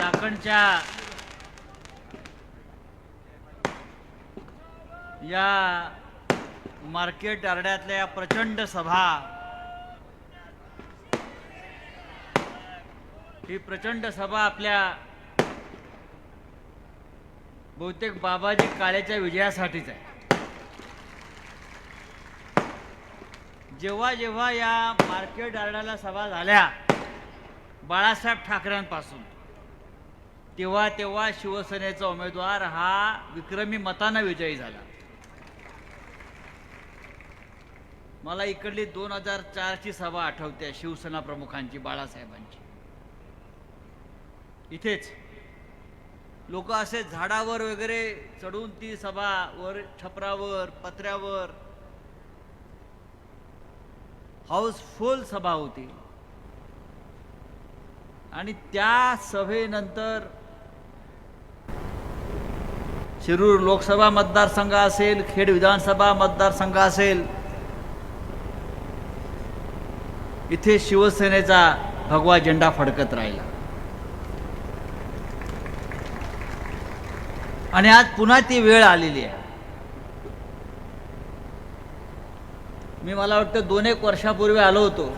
चाकणच्या या मार्केट आरड्यातल्या या प्रचंड सभा. ही प्रचंड सभा आपल्या बहुतेक बाबाजी काळेच्या विजयासाठीच आहे. जेव्हा जेव्हा या मार्केट आरड्याला सभा झाल्या बाळासाहेब ठाकरेंपासून तेव्हा तेव्हा शिवसेनेचा उमेदवार हा विक्रमी मतानं विजयी झाला. मला इकडली दोन हजार चारची सभा आठवते शिवसेना प्रमुखांची बाळासाहेबांची. इथेच. लोक असे झाडावर वगैरे चढून ती सभा वर छपरावर पत्र्यावर. हाऊसफुल सभा होती. आणि त्या सभेनंतर शिरूर लोकसभा मतदारसंघ असेल खेड विधानसभा मतदारसंघ असेल इथे शिवसेनेचा भगवा झेंडा फडकत राहिला. आणि आज पुन्हा ती वेळ आलेली आहे. मी मला वाटतं दोन एक वर्षापूर्वी आलो होतो.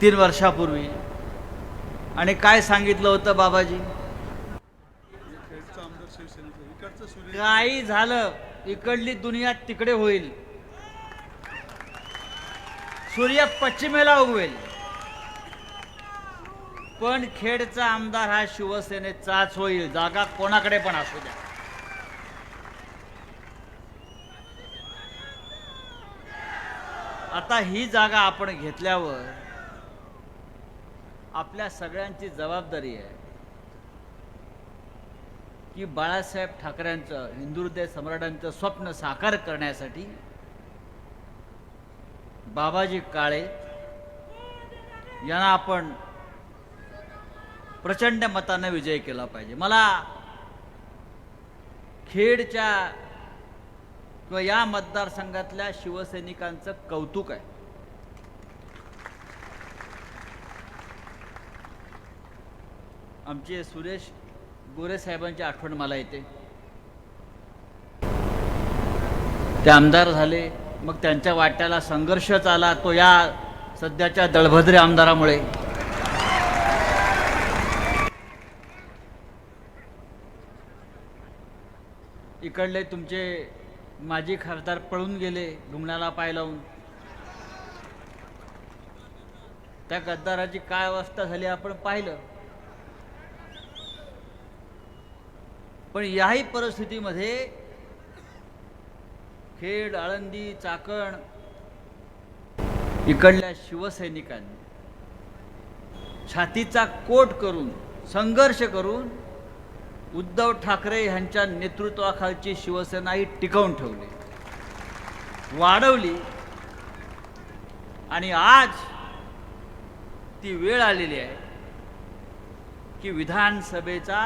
तीन वर्षापूर्वी. आणि काय सांगितलं होतं बाबाजी खेडचा आमदार शिवसेनेचा इकडचं सूर्य काही झालं इकडली दुनिया तिकडे होईल. सूर्य पश्चिमेला उगवेल. पण खेडचा आमदार हा शिवसेनेचाच होईल. जागा कोणाकडे पण असू द्या. आता ही जागा आपण घेतल्यावर आपल्या सगळ्यांची जबाबदारी आहे. की बाळासाहेब ठाकरेंचं हिंदुहृदय सम्राटांचं स्वप्न साकार करण्यासाठी बाबाजी काळे यांना आपण प्रचंड मतानं विजय केला पाहिजे. मला खेडच्या किंवा या मतदारसंघातल्या शिवसैनिकांचं कौतुक आहे. आमचे सुरेश गोरे साहेबांची आठवण मला येते. ते आमदार झाले मग त्यांच्या वाट्याला संघर्षच आला तो या सध्याच्या दळभद्रे आमदारामुळे. इकडले तुमचे माजी खासदार पळून गेले घुमण्याला पाय लावून. त्या गद्दाराची काय अवस्था झाली आपण पाहिलं. पण याही परिस्थितीमध्ये खेड आळंदी चाकण इकडल्या शिवसैनिकांनी छातीचा कोट करून संघर्ष करून उद्धव ठाकरे यांच्या नेतृत्वाखालची शिवसेना ही टिकवून ठेवली वाढवली. आणि आज ती वेळ आलेली आहे की विधानसभेचा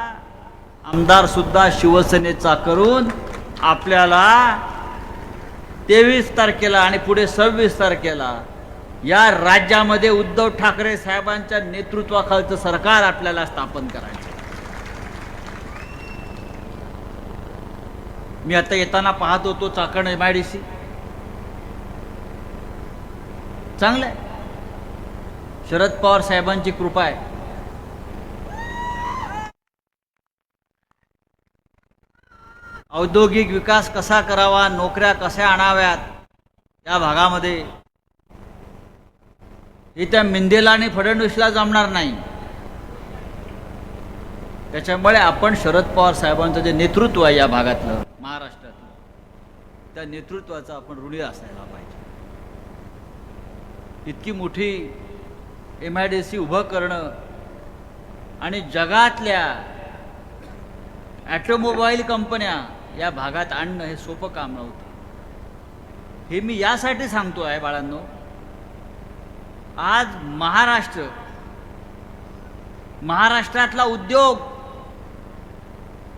आमदार सुद्धा शिवसेनेचा करून आपल्याला तेवीस तारखेला आणि पुढे सव्वीस तारखेला या राज्यामध्ये उद्धव ठाकरे साहेबांच्या नेतृत्वाखालचं सरकार आपल्याला स्थापन करायचं. मी आता येताना पाहत होतो Chakan M I D C चांगलं आहे शरद पवार साहेबांची कृपा आहे. औद्योगिक विकास कसा करावा नोकऱ्या कशा आणाव्यात या भागामध्ये. हे त्या मिंदेला आणि फडणवीसला जमणार नाही. त्याच्यामुळे आपण शरद पवार साहेबांचं जे नेतृत्व आहे या भागातलं महाराष्ट्रातलं त्या नेतृत्वाचं आपण ऋणी असायला पाहिजे. इतकी मोठी एम आय डी सी उभं करणं आणि जगातल्या ॲटोमोबाईल कंपन्या या भागात आणणं हे सोपं काम नव्हतं. हे मी यासाठी सांगतो आहे बाळांनो आज महाराष्ट्र महाराष्ट्रातला उद्योग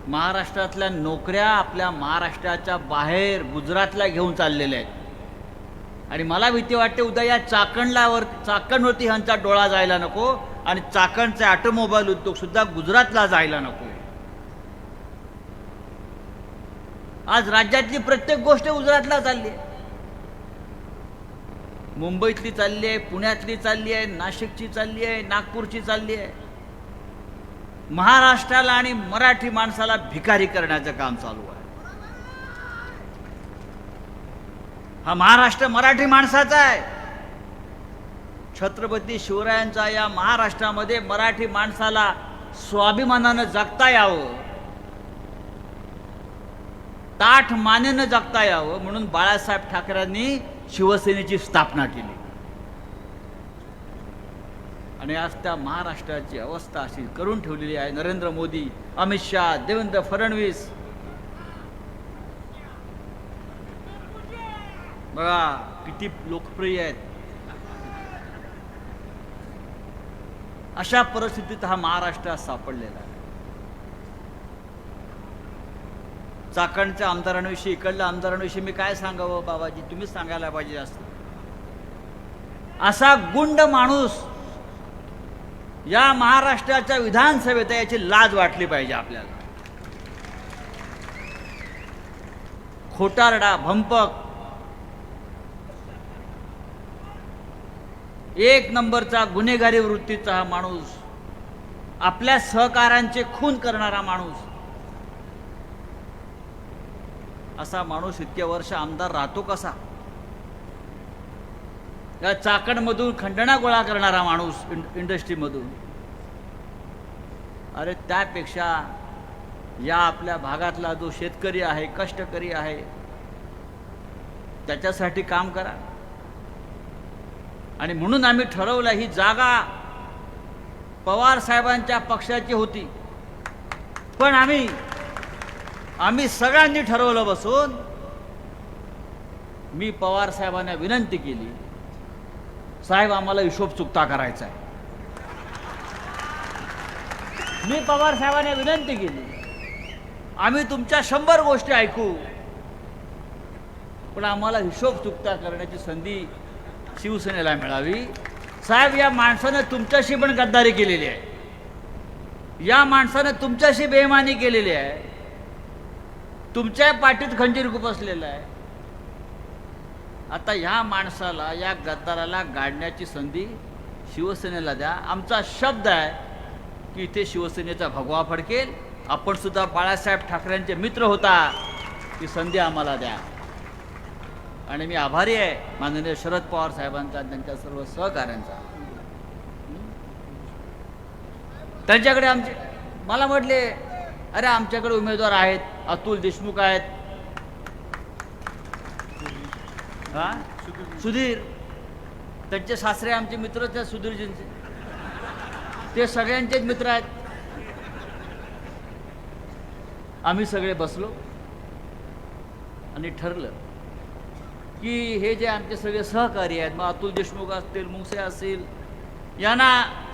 महाराष्ट्रातल्या नोकऱ्या आपल्या महाराष्ट्राच्या बाहेर गुजरातला घेऊन चाललेल्या आहेत. आणि मला भीती वाटते उद्या या चाकणलावर चाकणवरती ह्यांचा डोळा जायला नको आणि चाकणचे ऑटोमोबाईल उद्योग सुद्धा गुजरातला जायला नको. आज राज्यातली प्रत्येक गोष्ट गुजरातला चालली आहे. मुंबईतली चालली आहे पुण्यातली चालली आहे नाशिकची चालली आहे नागपूरची चालली आहे. महाराष्ट्राला आणि मराठी माणसाला भिकारी करण्याचं काम चालू आहे. हा महाराष्ट्र मराठी माणसाचा आहे. छत्रपती शिवरायांचा या महाराष्ट्रामध्ये मराठी माणसाला स्वाभिमानानं जगता यावं. ताठ मानेनं जगता यावं म्हणून बाळासाहेब ठाकरेंनी शिवसेनेची स्थापना केली. आणि आज त्या महाराष्ट्राची अवस्था अशी करून ठेवलेली आहे. नरेंद्र मोदी अमित शहा देवेंद्र फडणवीस. बघा किती लोकप्रिय आहेत. अशा परिस्थितीत हा महाराष्ट्र सापडलेला आहे. चाकणच्या आमदारांविषयी इकडल्या आमदारांविषयी मी काय सांगावं बाबाजी? तुम्हीच सांगायला पाहिजे जास्त. असा गुंड माणूस या महाराष्ट्राच्या विधानसभेत याची लाज वाटली पाहिजे आपल्याला. खोटारडा भंपक. एक नंबरचा गुन्हेगारी वृत्तीचा हा माणूस आपल्या सहकारांचे खून करणारा माणूस असा माणूस इतक्या वर्ष आमदार राहतो कसा? या चाकणमधून खंडणा गोळा करणारा माणूस इं- इंडस्ट्रीमधून. अरे त्यापेक्षा या आपल्या भागातला जो शेतकरी आहे कष्टकरी आहे त्याच्यासाठी काम करा. आणि म्हणून आम्ही ठरवलं ही जागा पवार साहेबांच्या पक्षाची होती. पण आम्ही आम्ही सगळ्यांनी ठरवलं बसून मी पवार साहेबांना विनंती केली साहेब आम्हाला हिशोब चुकता करायचा आहे. मी पवार साहेबांना विनंती केली आम्ही तुमच्या शंभर गोष्टी ऐकू पण आम्हाला हिशोब चुकता करण्याची संधी शिवसेनेला मिळावी. साहेब या माणसानं तुमच्याशी पण गद्दारी केलेली आहे. या माणसानं तुमच्याशी बेमानी केलेली आहे. तुमच्या पाठीत खंजीर खुपसलेलं आहे. आता ह्या माणसाला या गद्दाराला गाडण्याची संधी शिवसेनेला द्या. आमचा शब्द आहे की इथे शिवसेनेचा भगवा फडकेल. आपण सुद्धा बाळासाहेब ठाकरेंचे मित्र होता ती संधी आम्हाला द्या. आणि मी आभारी आहे माननीय शरद पवार साहेबांचा त्यांच्या सर्व सहकाऱ्यांचा. त्यांच्याकडे आमचे मला म्हटले अरे आमच्याकडे उमेदवार आहेत. अतुल देशमुख आहेत. हा? सुधीर. त्यांचे सासरे आमचे मित्रच आहेत सुधीरजींचे. ते सगळ्यांचेच मित्र आहेत. आम्ही सगळे बसलो आणि ठरलं की हे जे आमचे सगळे सहकारी आहेत मग अतुल देशमुख असतील मुंगसे असतील यांना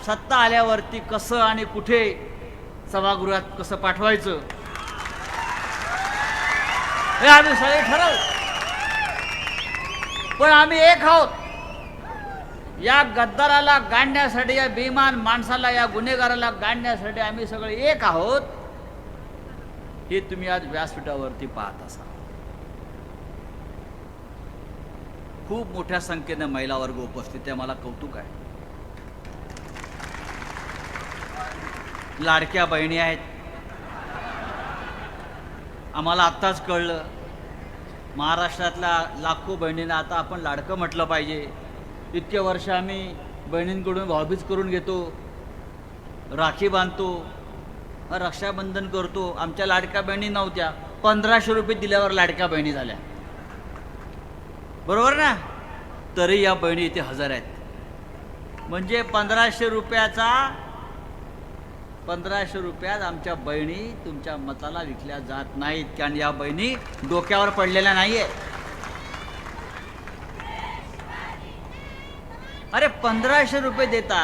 सत्ता आल्यावरती कसं आणि कुठे सभागृहात कसं पाठवायचं? हे आम्ही सगळे ठरवलं पण आम्ही एक आहोत. या गद्दाराला गाडण्यासाठी या बेमान माणसाला या गुन्हेगाराला गाडण्यासाठी आम्ही सगळे एक आहोत. हे तुम्ही आज व्यासपीठावरती पाहत असाल. खूप मोठ्या संख्येनं महिला वर्ग उपस्थित आहे. मला कौतुक आहे. लाडक्या बहिणी आहेत. आम्हाला आत्ताच कळलं. महाराष्ट्रातल्या लाखो बहिणींना आता आपण लाडकं म्हटलं पाहिजे. इतके वर्ष आम्ही बहिणींकडून भावभीज करून घेतो राखी बांधतो रक्षाबंधन करतो. आमच्या लाडक्या बहिणी नव्हत्या. पंधराशे रुपये दिल्यावर लाडक्या बहिणी झाल्या. बरोबर ना? तरी या बहिणी इथे हजर आहेत. म्हणजे पंधराशे रुपयाचा पंधराशे रुपयात आमच्या बहिणी तुमच्या मताला विकल्या जात नाहीत. कारण या बहिणी डोक्यावर पडलेल्या नाही अरे पंधराशे रुपये देता?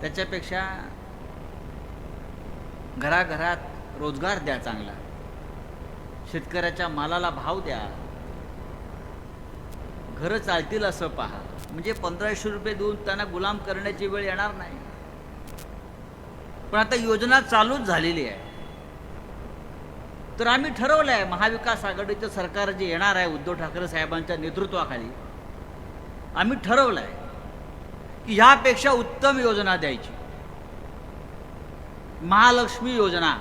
त्याच्यापेक्षा घराघरात रोजगार द्या चांगला. शेतकऱ्याच्या मालाला भाव द्या. घरं चालतील असं पहा. म्हणजे पंधराशे रुपये देऊन त्यांना गुलाम करण्याची वेळ येणार नाही. पण आता योजना चालूच झालेली आहे. तर आम्ही ठरवलं आहे महाविकास आघाडीचं सरकार जे येणार आहे उद्धव ठाकरे साहेबांच्या नेतृत्वाखाली आम्ही ठरवलं आहे की ह्यापेक्षा उत्तम योजना द्यायची. महालक्ष्मी योजना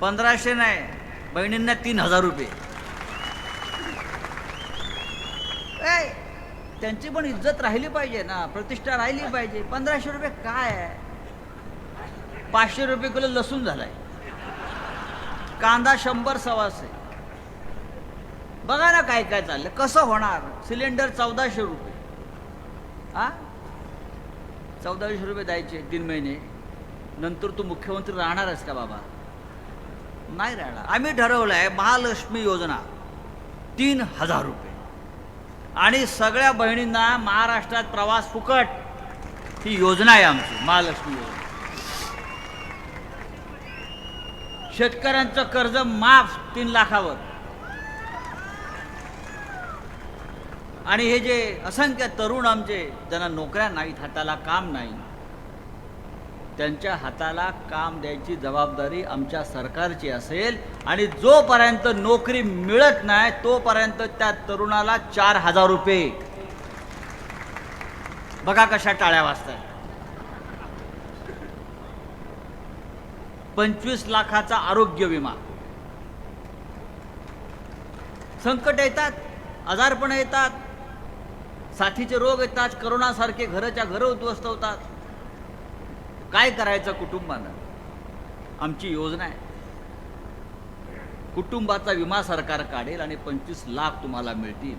पंधराशे नाही बहिणींना तीन हजार रुपये. त्यांची पण इज्जत राहिली पाहिजे ना प्रतिष्ठा राहिली पाहिजे. पंधराशे रुपये काय आहे? पाचशे रुपये किलो लसूण झालाय. कांदा शंभर सव्वाशे. बघा ना काय काय चाललं कसं होणार? सिलेंडर चौदाशे रुपये. हा? चौदाशे रुपये द्यायचे तीन महिने. नंतर तू मुख्यमंत्री राहणारच का बाबा? नाही राहणार. आम्ही ठरवलं आहे महालक्ष्मी योजना. तीन हजार रुपये. आणि सगळ्या बहिणींना महाराष्ट्रात प्रवास फुकट. ही योजना आहे आमची महालक्ष्मी योजना. शेतकऱ्यांचं कर्ज माफ तीन लाखावर. आणि हे जे असंख्य तरुण आमचे ज्यांना नोकऱ्या नाहीत हाताला काम नाही त्यांच्या हाताला काम द्यायची जबाबदारी आमच्या सरकारची असेल आणि जोपर्यंत नोकरी मिळत नाही तोपर्यंत त्या तरुणाला चार हजार रुपये. बघा कशा टाळ्या वाजतात पंचवीस लाखाचा आरोग्य विमा. संकट येतात आजारपण येतात साथीचे रोग येतात करोनासारखे घरच्या घरं उद्ध्वस्त होतात काय करायचं कुटुंबानं? आमची योजना आहे. कुटुंबाचा विमा सरकार काढेल आणि पंचवीस लाख तुम्हाला मिळतील.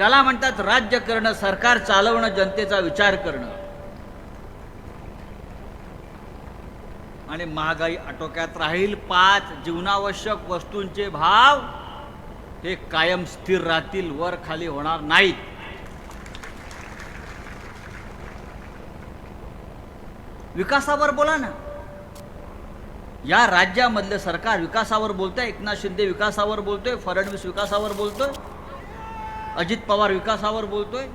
याला म्हणतात राज्य करणं सरकार चालवणं जनतेचा विचार करणं. आणि महागाई आटोक्यात राहील. पाच जीवनावश्यक वस्तूंचे भाव हे कायम स्थिर राहतील वर खाली होणार नाहीत. विकासावर बोला ना. या राज्यामधलं सरकार विकासावर बोलतंय एकनाथ शिंदे विकासावर बोलतोय फडणवीस विकासावर बोलतोय अजित पवार विकासावर बोलतोय.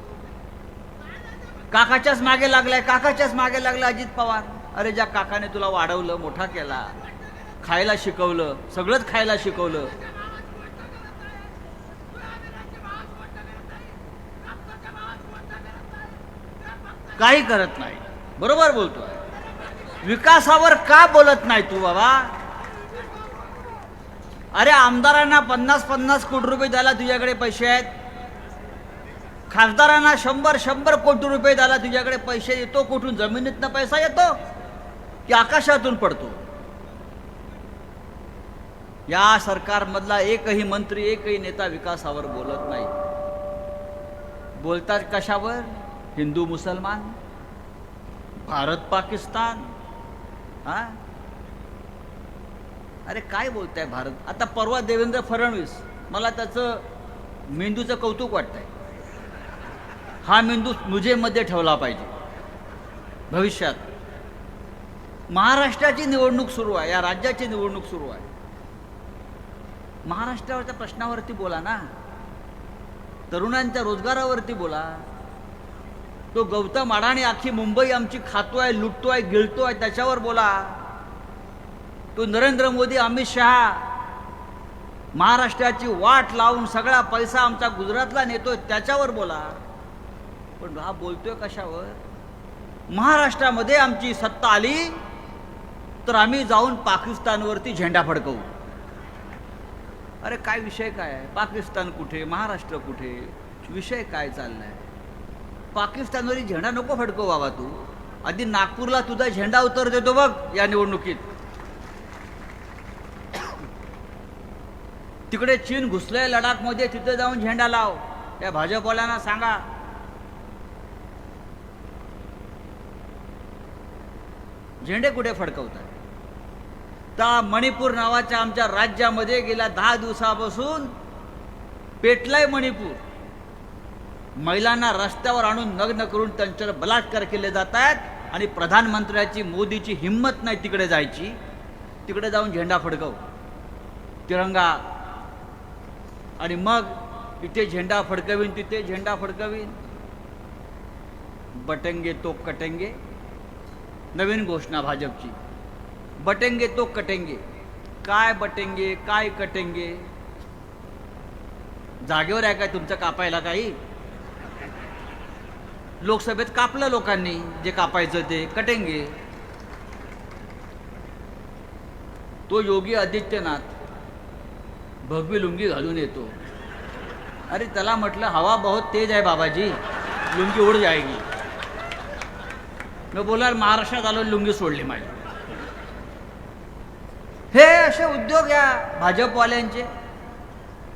काकाच्याच मागे लागलाय काकाच्याच मागे लागलाय अजित पवार. अरे ज्या काकाने तुला वाढवलं मोठा केला खायला शिकवलं सगळंच खायला शिकवलं. काही करत नाही. बरोबर बोलतोय. विकासावर का बोलत नाही तू बाबा? अरे आमदारांना पन्नास पन्नास कोटी रुपये द्यायला तुझ्याकडे पैसे आहेत. खासदारांना शंभर शंभर कोटी रुपये द्यायला तुझ्याकडे पैसे येतो कुठून? जमिनीतनं पैसा येतो? की आकाशातून पडतो. या सरकारमधला एकही मंत्री एकही नेता विकासावर बोलत नाही. बोलतात कशावर? हिंदू मुसलमान भारत पाकिस्तान हा? अरे काय बोलताय भारत? आता परवा देवेंद्र फडणवीस मला त्याचं मेंदूचं कौतुक वाटतंय. हा मेंदू मुजेमध्ये ठेवला पाहिजे. भविष्यात. महाराष्ट्राची निवडणूक सुरू आहे या राज्याची निवडणूक सुरू आहे. महाराष्ट्रावरच्या प्रश्नावरती बोला ना. तरुणांच्या रोजगारावरती बोला. तो गौतम अडाणी आखी मुंबई आमची खातोय लुटतोय गिळतोय त्याच्यावर बोला. तो नरेंद्र मोदी अमित शहा महाराष्ट्राची वाट लावून सगळा पैसा आमचा गुजरातला नेतोय त्याच्यावर बोला. पण हा बोलतोय कशावर? महाराष्ट्रामध्ये आमची सत्ता आली तर आम्ही जाऊन पाकिस्तानवरती झेंडा फडकवू. अरे काय विषय काय आहे? पाकिस्तान कुठे? महाराष्ट्र कुठे? विषय काय चाललाय? पाकिस्तानवरी झेंडा नको फडकव बाबा तू. आधी नागपूरला तुझा झेंडा उतर देतो बघ या निवडणुकीत. तिकडे चीन घुसलंय लडाखमध्ये तिथे जाऊन झेंडा लाव. त्या भाजपवाल्यांना सांगा. झेंडे कुठे फडकवतात? त्या मणिपूर नावाच्या आमच्या राज्यामध्ये गेल्या दहा दिवसापासून पेटलाय मणिपूर. महिलांना रस्त्यावर आणून नग्न करून त्यांच्यावर बलात्कार केले जात आहेत आणि प्रधानमंत्र्याची मोदीची हिंमत नाही तिकडे जायची. तिकडे जाऊन झेंडा फडकव. तिरंगा. आणि मग इथे झेंडा फडकवीन तिथे झेंडा फडकवीन. बटंगे तो कटेंगे. नवीन घोषणा भाजपची. बटेंगे तो कटेंगे. काय बटेंगे काय कटेंगे? जागेवर आहे काय तुमचं कापायला काही? लोकसभेत कापलं लोकांनी जे कापायचं ते कटेंगे. तो योगी आदित्यनाथ भगवी लुंगी घालून येतो. अरे त्याला म्हटलं हवा बहुत तेज आहे बाबाजी. लुंगी उड जाएगी. मी बोलायला महाराष्ट्रात आलो लुंगी सोडली माझी. हे असे उद्योग या भाजपवाल्यांचे?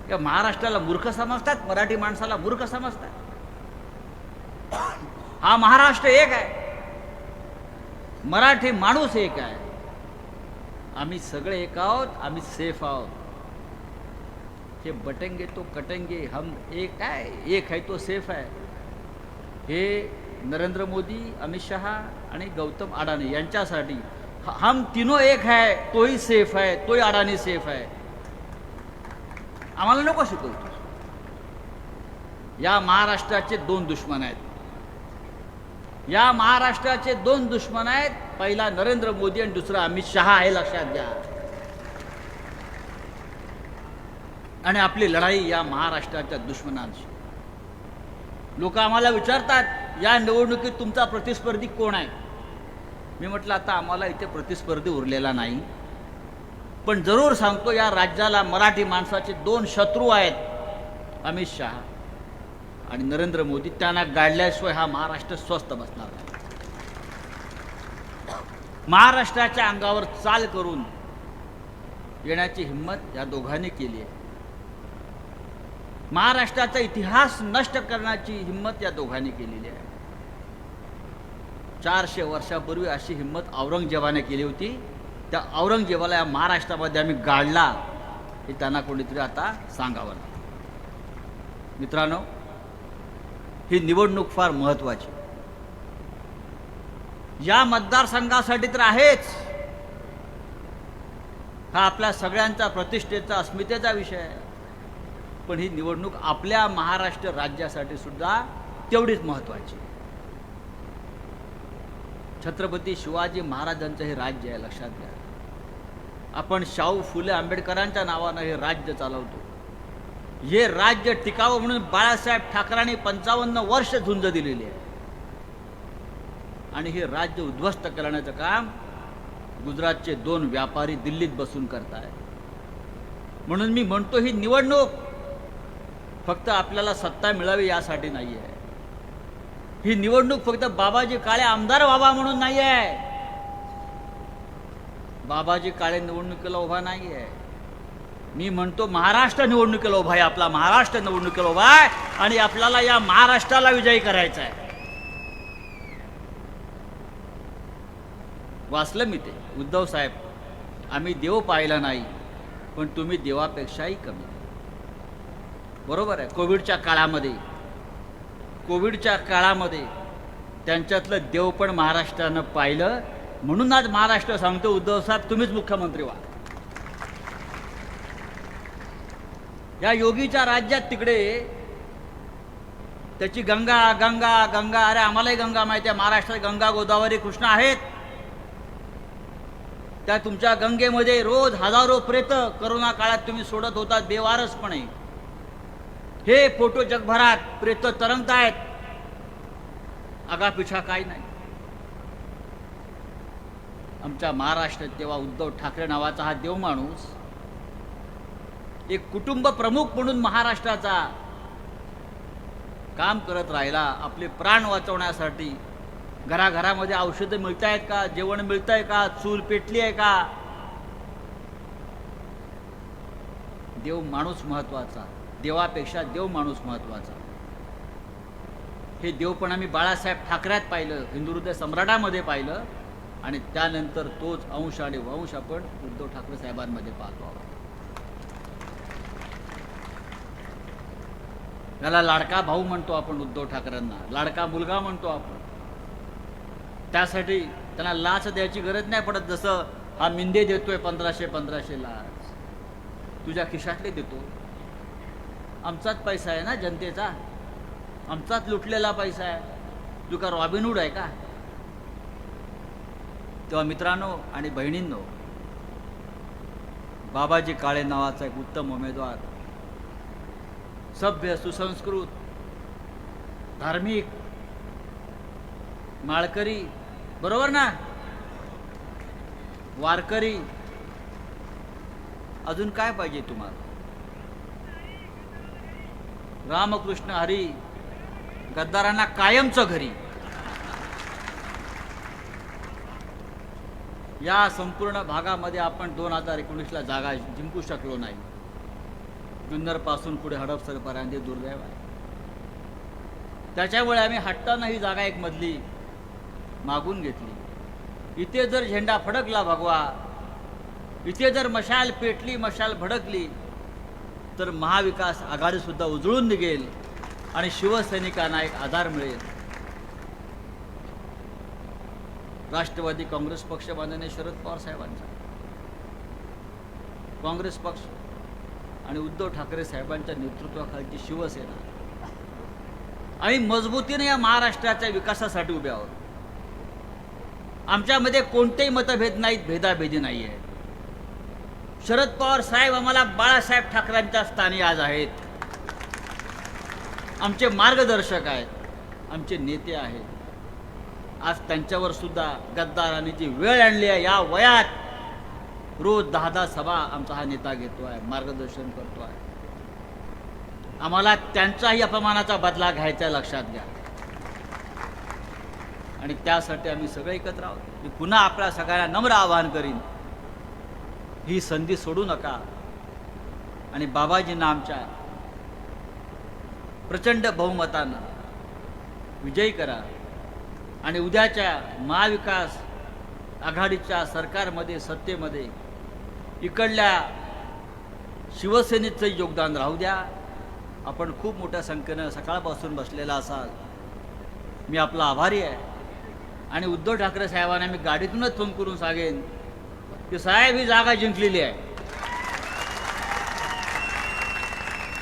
या महाराष्ट्राला मूर्ख समजतात मराठी माणसाला मूर्ख समजतात. हा महाराष्ट्र एक आहे. मराठी माणूस एक आहे. आम्ही सगळे एक आहोत आम्ही सेफ आहोत. हे बटंगे तो कटंगे हम एक आहे एक आहे तो सेफ आहे. हे नरेंद्र मोदी अमित शहा आणि गौतम अडाणी यांच्यासाठी हम तीनो एक है तोही सेफ आहे तोही अडाणी सेफ आहे आम्हाला नको शिकवतो या महाराष्ट्राचे दोन दुश्मन आहेत. या महाराष्ट्राचे दोन दुश्मन आहेत. पहिला नरेंद्र मोदी आणि दुसरा अमित शहा हे लक्षात घ्या. आणि आपली लढाई या महाराष्ट्राच्या दुश्मनांशी. लोक आम्हाला विचारतात या निवडणुकीत तुमचा प्रतिस्पर्धी कोण आहे? मी म्हटलं आता आम्हाला इथे प्रतिस्पर्धी उरलेला नाही. पण जरूर सांगतो या राज्याला मराठी माणसाचे दोन शत्रू आहेत अमित शहा आणि नरेंद्र मोदी. त्यांना गाडल्याशिवाय हा महाराष्ट्र स्वस्त बसणार नाही. महाराष्ट्राच्या अंगावर चाल करून येण्याची हिंमत या दोघांनी केली आहे. महाराष्ट्राचा इतिहास नष्ट करण्याची हिंमत या दोघांनी केलेली आहे. चारशे वर्षापूर्वी अशी हिंमत औरंगजेबाने केली होती. त्या औरंगजेबाला या महाराष्ट्रामध्ये आम्ही गाडला हे त्यांना कोणीतरी आता सांगावं. मित्रांनो ही निवडणूक फार महत्वाची या मतदारसंघासाठी तर आहेच. हा आपल्या सगळ्यांचा प्रतिष्ठेचा अस्मितेचा विषय आहे. पण ही निवडणूक आपल्या महाराष्ट्र राज्यासाठी सुद्धा तेवढीच महत्वाची छत्रपती शिवाजी महाराजांचं हे राज्य आहे लक्षात घ्या. आपण शाहू फुले आंबेडकरांच्या नावानं हे राज्य चालवतो. हे राज्य टिकावं म्हणून बाळासाहेब ठाकरेंनी पंचावन्न वर्ष झुंज दिलेली आहे. आणि हे राज्य उद्ध्वस्त करण्याचं काम गुजरातचे दोन व्यापारी दिल्लीत बसून करताय म्हणून मी म्हणतो ही निवडणूक फक्त आपल्याला सत्ता मिळावी यासाठी नाही आहे ही निवडणूक फक्त बाबाजी काळे आमदार व्हावा म्हणून नाही आहे. बाबाजी काळे निवडणुकीला उभा नाही आहे. मी म्हणतो महाराष्ट्र निवडणुकीला उभा आहे आपला महाराष्ट्र निवडणुकीला उभा आहे आणि आपल्याला या महाराष्ट्राला विजयी करायचा आहे. वाचलं मी ते उद्धव साहेब आम्ही देव पाहिला नाही पण तुम्ही देवापेक्षाही कमी. बरोबर आहे कोविडच्या काळामध्ये कोविडच्या काळामध्ये त्यांच्यातलं देव पण महाराष्ट्रानं पाहिलं. म्हणून आज महाराष्ट्र सांगतो उद्धव साहेब तुम्हीच मुख्यमंत्री व्हा. या योगीच्या राज्यात तिकडे त्याची गंगा गंगा गंगा अरे आम्हालाही गंगा माहिती आहे महाराष्ट्रात गंगा गोदावरी कृष्ण आहेत. त्या तुमच्या गंगेमध्ये रोज हजारो प्रेत करोना काळात तुम्ही सोडत होता बेवारसपणे. हे फोटो जगभरात प्रेत तरंगत आहेत आगापिछा काही नाही. आमच्या महाराष्ट्रात तेव्हा उद्धव ठाकरे नावाचा हा देव माणूस एक कुटुंब प्रमुख म्हणून महाराष्ट्राचा काम करत राहिला आपले प्राण वाचवण्यासाठी. घराघरामध्ये औषधं मिळत आहेत का? जेवण मिळत आहे का? चूल पेटली आहे का? देव माणूस महत्त्वाचा. देवापेक्षा देव माणूस महत्त्वाचा हे देवपणा मी आम्ही बाळासाहेब ठाकऱ्यात पाहिलं हिंदू हृदय सम्राटामध्ये पाहिलं आणि त्यानंतर तोच अंश आणि वंश आपण उद्धव ठाकरे साहेबांमध्ये पाहतो आहोत. याला लाडका भाऊ म्हणतो आपण उद्धव ठाकरेंना लाडका मुलगा म्हणतो आपण. त्यासाठी त्यांना लाच द्यायची गरज नाही पडत जसं हा मिंदे देतोय पंधराशे पंधराशे लाच तुझ्या खिशातले देतो. आमचाच पैसा आहे ना जनतेचा? आमचाच लुटलेला पैसा आहे. तुका रॉबिनहूड आहे का? तेव्हा मित्रांनो आणि बहिणींनो बाबाजी काळे नावाचा एक उत्तम उमेदवार सभ्य सुसंस्कृत धार्मिक माळकरी बरोबर ना? वारकरी. अजून काय पाहिजे तुम्हाला? रामकृष्ण हरी गद्दारांना कायमचं घरी. या संपूर्ण भागामध्ये आपण दोन हजार एकोणीसला जागा जिंकू शकलो नाही. जुन्नरपासून पुढे हडपसरपर्यंत दुर्दैव आहे. त्याच्यामुळे आम्ही हट्टानं ही जागा एक मधली मागून घेतली. इथे जर झेंडा फडकला भगवा इथे जर मशाल पेटली मशाल भडकली तर महाविकास आघाडीसुद्धा उजळून निघेल आणि शिवसैनिकांना एक आधार मिळेल. राष्ट्रवादी काँग्रेस पक्ष माननीय शरद पवार साहेबांचा. काँग्रेस पक्ष आणि उद्धव ठाकरे साहेबांच्या नेतृत्वाखालची शिवसेना. आणि मजबूतीने या महाराष्ट्राच्या विकासासाठी उभे आहोत. आमच्यामध्ये कोणतेही मतभेद नाहीत भेदाभेदी नाही आहे शरद पवार साहेब आम्हाला बाळासाहेब ठाकरेंच्या स्थानी आज आहेत. आमचे मार्गदर्शक आहेत. आमचे नेते आहेत. आज त्यांच्यावर सुद्धा गद्दारांनी जी वेळ आणली आहे या वयात रोज दहा दहा सभा आमचा हा नेता घेतो आहे मार्गदर्शन करतो आहे. आम्हाला त्यांचाही अपमानाचा बदला घ्यायचा लक्षात घ्या. आणि त्यासाठी आम्ही सगळे एकत्र आहोत. मी पुन्हा आपल्या सगळ्यांना नम्र आवाहन करीन. ही संधी सोडू नका. आणि बाबाजींना आमच्या प्रचंड बहुमतानं विजयी करा. आणि उद्याच्या महाविकास आघाडीच्या सरकारमध्ये सत्तेमध्ये इकडल्या शिवसेनेचं योगदान राहू द्या. आपण खूप मोठ्या संख्येनं सकाळपासून बसलेला असाल. मी आपला आभारी आहे. आणि उद्धव ठाकरे साहेबांना मी गाडीतूनच फोन करून सांगेन की साहेब ही जागा जिंकलेली आहे.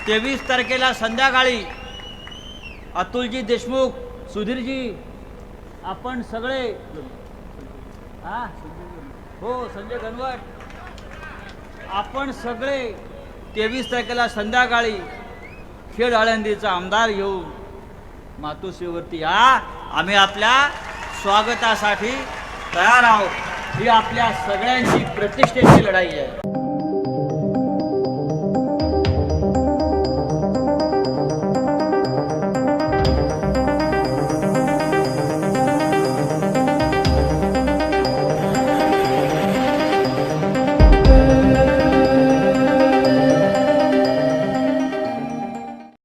तेवीस तारखेला संध्याकाळी अतुलजी देशमुख सुधीरजी आपण सगळे हा? हो संजय गणवट आपण सगळे तेवीस तारखेला संध्याकाळी खेड आळंदीचा आमदार घेऊन मातोश्रीवरती या. आम्ही आपल्या स्वागतासाठी तयार आहोत. ही आपल्या सगळ्यांची प्रतिष्ठेची लढाई आहे.